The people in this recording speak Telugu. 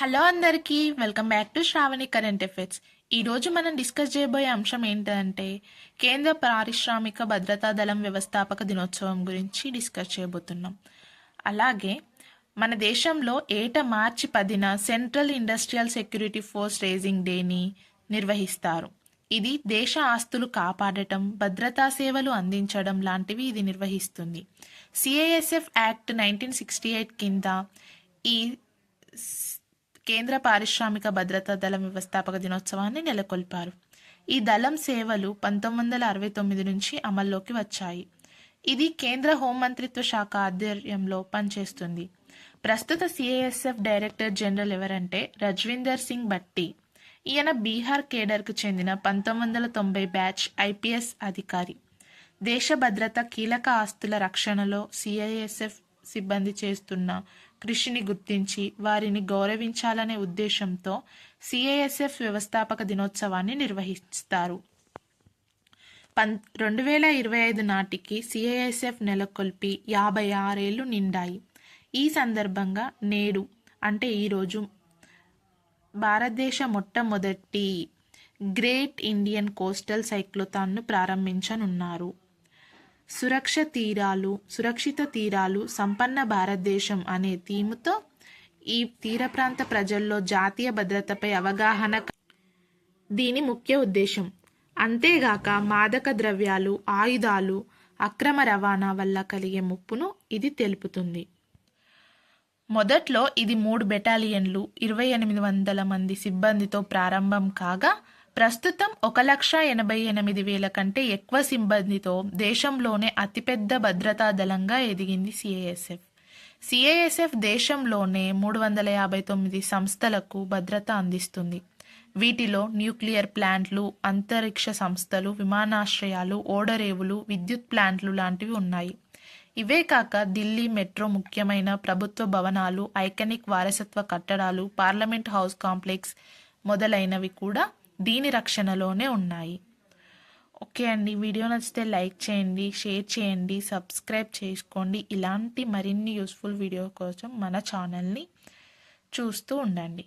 హలో అందరికీ welcome back to Shravani current effects ఈరోజు మనం డిస్కస్ చేయబోయే అంశం ఏంటంటే కేంద్ర పారిశ్రామిక భద్రతా దళం వ్యవస్థాపక దినోత్సవం గురించి డిస్కస్ చేయబోతున్నాం. అలాగే మన దేశంలో ఏట మార్చి పదిన central industrial security force raising డేని నిర్వహిస్తారు. ఇది దేశ ఆస్తులు కాపాడటం భద్రతా సేవలు అందించడం లాంటివి ఇది నిర్వహిస్తుంది. CISF act nineteen sixty eight కింద ఈ కేంద్ర పారిశ్రామిక భద్రతా దళం వ్యవస్థాపక దినోత్సవాన్ని నెలకొల్పారు. ఈ దళం సేవలు పంతొమ్మిది వందల అరవై తొమ్మిది నుంచి అమల్లోకి వచ్చాయి. ఇది కేంద్ర హోంమంత్రిత్వ శాఖ ఆధ్వర్యంలో పనిచేస్తుంది. ప్రస్తుత సిఐఎస్ఎఫ్ డైరెక్టర్ జనరల్ ఎవరంటే రజ్వీందర్ సింగ్ భట్టి. ఈయన బీహార్ కేడర్కు చెందిన పంతొమ్మిది వందల తొంభై బ్యాచ్ ఐపీఎస్ అధికారి. దేశ భద్రత కీలక ఆస్తుల రక్షణలో సిఐఎస్ఎఫ్ సిబ్బంది చేస్తున్న కృషిని గుర్తించి వారిని గౌరవించాలనే ఉద్దేశంతో సిఐఎస్ఎఫ్ వ్యవస్థాపక దినోత్సవాన్ని నిర్వహిస్తారు. పం రెండు వేల ఇరవై ఐదు నాటికి సిఐఎస్ఎఫ్ నెలకొల్పి యాభై ఆరేళ్ళు నిండాయి. ఈ సందర్భంగా నేడు అంటే ఈరోజు భారతదేశ మొట్టమొదటి గ్రేట్ ఇండియన్ కోస్టల్ సైక్లోథాన్ను ప్రారంభించనున్నారు. సురక్ష తీరాలు సురక్షిత తీరాలు సంపన్న భారతదేశం అనే థీముతో ఈ తీర ప్రాంత ప్రజల్లో జాతీయ భద్రతపై అవగాహన దీని ముఖ్య ఉద్దేశం. అంతేగాక మాదక ద్రవ్యాలు ఆయుధాలు అక్రమ రవాణా వల్ల కలిగే ముప్పును ఇది తెలుపుతుంది. మొదట్లో ఇది మూడు బెటాలియన్లు ఇరవై ఎనిమిది వందల మంది సిబ్బందితో ప్రారంభం కాగా ప్రస్తుతం ఒక లక్ష ఎనభై ఎనిమిది వేల కంటే ఎక్కువ సిబ్బందితో దేశంలోనే అతిపెద్ద భద్రతా దళంగా ఎదిగింది సిఐఎస్ఎఫ్ సిఐఎస్ఎఫ్ దేశంలోనే మూడు వందల యాభై తొమ్మిది సంస్థలకు భద్రత అందిస్తుంది. వీటిలో న్యూక్లియర్ ప్లాంట్లు అంతరిక్ష సంస్థలు విమానాశ్రయాలు ఓడరేవులు విద్యుత్ ప్లాంట్లు లాంటివి ఉన్నాయి. ఇవే కాక ఢిల్లీ మెట్రో ముఖ్యమైన ప్రభుత్వ భవనాలు ఐకానిక్ వారసత్వ కట్టడాలు పార్లమెంట్ హౌస్ కాంప్లెక్స్ మొదలైనవి కూడా దీని రక్షణలోనే ఉన్నాయి. ఓకే అండి. వీడియో నచ్చితే లైక్ చేయండి షేర్ చేయండి సబ్స్క్రైబ్ చేసుకోండి. ఇలాంటి మరిన్ని యూస్ఫుల్ వీడియో కోసం మన ఛానల్ని చూస్తూ ఉండండి.